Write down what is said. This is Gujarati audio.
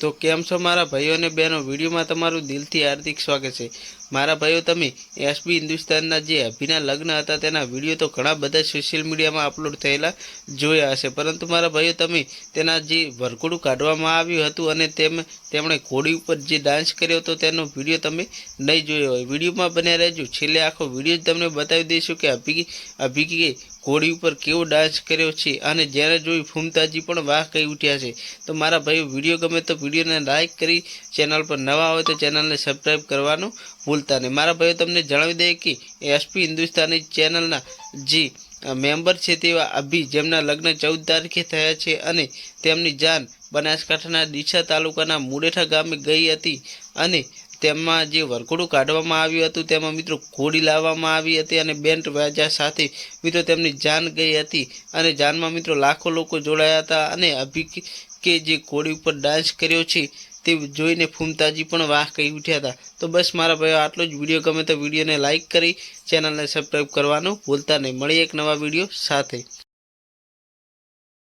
તો કેમ છો મારા ભાઈઓ અને બહેનો? વિડીયોમાં તમારું દિલથી હાર્દિક સ્વાગત છે. મારા ભાઈઓ તમે એસબી હિન્દુસ્તાનના જે અભિના લગ્ન હતા તેના વીડિયો તો ઘણા બધા સોશિયલ મીડિયામાં અપલોડ થયેલા જોયા હશે. પરંતુ મારા ભાઈઓ તમે તેના જે વરઘોડું કાઢવામાં આવ્યું હતું અને તેમ તેમણે ઘોડી ઉપર જે ડાન્સ કર્યો હતો તેનો વીડિયો તમે નહીં જોયો હોય. વિડીયોમાં બન્યા રહેજો. છેલ્લે આખો વીડિયો જ તમને બતાવી દઈશું કે અભિગી અભિગીએ ઘોડી ઉપર કેવો ડાન્સ કર્યો છે અને જ્યારે જોઈ ફૂમતાજી પણ વાહ કહી ઉઠ્યા છે. તો મારા ભાઈઓ, વીડિયો ગમે તો વિડીયોને લાઇક કરી ચેનલ પર નવા હોય તો ચેનલને સબસ્ક્રાઈબ કરવાનું ભૂલતા નહીં. મારા ભાઈઓ તમને જણાવી દઈએ કે એસપી હિન્દુસ્તાની ચેનલના જે મેમ્બર છે તેવા અભી, જેમના લગ્ન ચૌદ તારીખે થયા છે અને તેમની જાન બનાસકાંઠાના ડીસા તાલુકાના મુડેઠા ગામે ગઈ હતી અને તેમાં જે વરઘોડું કાઢવામાં આવ્યું હતું, તેમાં મિત્રો ઘોડી લાવવામાં આવી હતી અને બેન્ટ વાજા સાથે મિત્રો તેમની જાન ગઈ હતી અને જાનમાં મિત્રો લાખો લોકો જોડાયા હતા અને અભી કે જે ઘોડી ઉપર ડાન્સ કર્યો છે તે જોઈને ફૂમતાજી પણ વાહ કહી ઉઠ્યા હતા. તો બસ મારા ભાઈઓ, આટલો જ વીડિયો ગમે તો વિડીયોને લાઇક કરી ચેનલને સબસ્ક્રાઈબ કરવાનું ભૂલતા નહીં. મળીએ એક નવા વીડિયો સાથે.